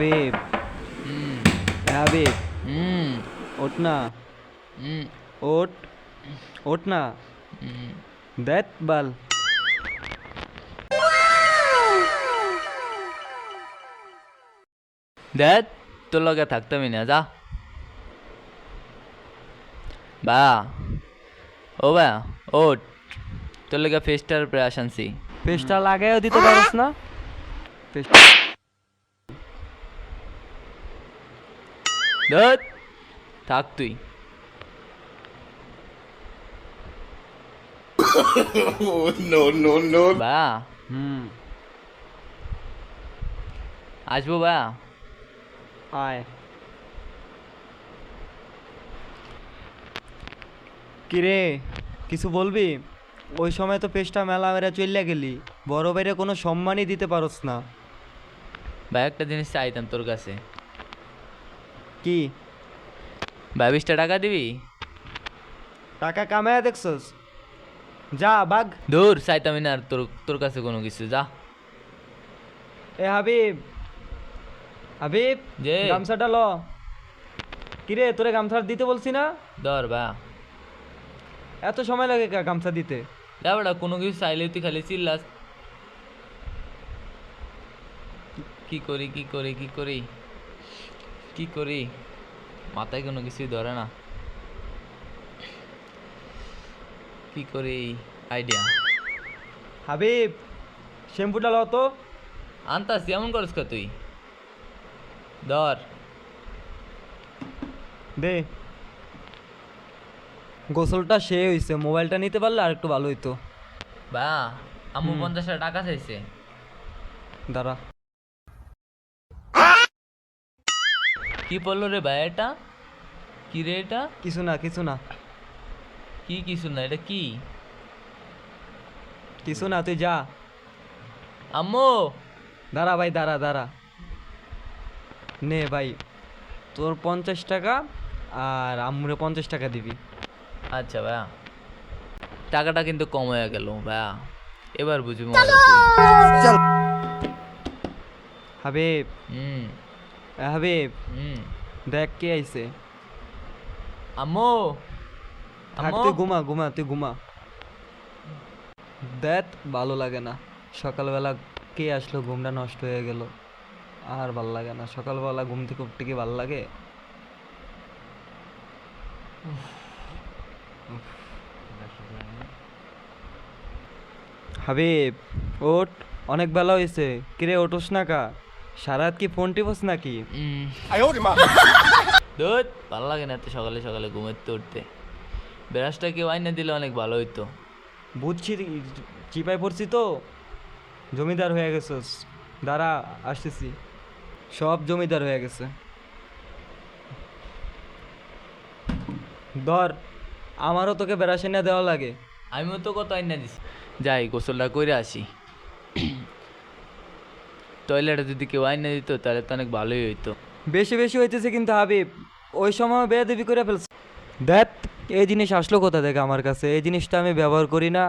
হাবিব হুম এ হাবিব হুম ওঠ না হুম ওঠ ওঠ না হুম দেখ বাল দেখ তোর লগে থাকতামই না যা বা ও বা ওট তোর লগে ফেস্টার প্রেয়াস আনছি পেস্টটা লাগাইও দিতে পারিস না পেস্ট ধর থাক তুই. বা হুম। আসব বা। আয়। কিরে কিছু বলবি? ওই সময় তো পেস্টটা মেলা মেরা চললে গেলি। বড় বাইরে কোনো সম্মানই দিতে পারস না। ভাই একটা জিনিস চাইতাম তোর কাছে। কি? ভাই বিশটা টাকা দিবি? টাকা কামায়া দেখছস? যা বাঘ। দূর চাইতামই না আর তোর তোর কাছে কোনো কিছু যা। এ হাবিব হাবিব যে? গামছাটা ল। কিরে তোরে গামছা দিতে বলছি না? ধর বা। এত সময় লাগে গামছা দিতে? বেটা কোনো কিছু চাইলে তুই খালি চিল্লাস। কি করি কি করি কি করি? কি করি? মাথায় কোনো কিছুই ধরে না। কি করি? আইডিয়া হাবিব শ্যাম্পুটা ল তো। আনতাস এমন করস কা তুই? ধর। দে। গোসলটা সে হইছে মোবাইলটা নিতে পারলে আর একটু ভালো হইতো। বা আম্মু পঞ্চাশ টাকা চাইছে। দাঁড়া। কি বলল রে ভাই এটা? কি রে এটা? কিছু না কিছু না। কি কিছু না এটা কি? কিছু না তুই যা। আম্মু! দাঁড়া ভাই দাঁড়া দাঁড়া। নে ভাই তোর পঞ্চাশ টাকা আর আম্মুরে পঞ্চাশ টাকা দিবি। আচ্ছা ভাইয়া। টাকাটা কিন্তু কম হয়ে গেল ভাইয়া। এবার বুঝবি হাবিব। হুম। হাবিব দেখ কে আইছে। আম্মু। থাক তুই ঘুমা ঘুমা তুই ঘুমা। ভালো লাগে না। সকালবেলা কে আসলো ঘুমটা নষ্ট হয়ে গেল। আর ভালো লাগে না। সকালবেলা ঘুম থেকে উঠতে কি ভালো লাগে? হাবিব ওঠ। অনেক বেলা হয়েছে কিরে ওঠোস না কা? সারাত কি ফোন টিপস নাকি? ভালো লাগে না তো সকালে সকালে ঘুমাতে উঠতে। বেরাসটা কেউ আইনে দিলে অনেক ভালো হইতো। বুঝছি চিপায় পড়ছি তো। জমিদার হয়ে গেছস দাঁড়া আসতেছি। সব জমিদার হয়ে গেছে। ধর আমারও তোকে বেড়াশে দেওয়া লাগে। আমিও তো কত আইনা দিছি। যাই গোসলটা করে আসি। টয়লেটে যদি কেউ আইনে দিত তাহলে তো অনেক ভালোই হইতো। বেশি বেশি হইতেছে কিন্তু হাবিব ওই সময় বেয়াদবি করে ফেলছে। দেখ এই জিনিস আসলো কোথা থেকে আমার কাছে? এই জিনিসটা আমি ব্যবহার করি না।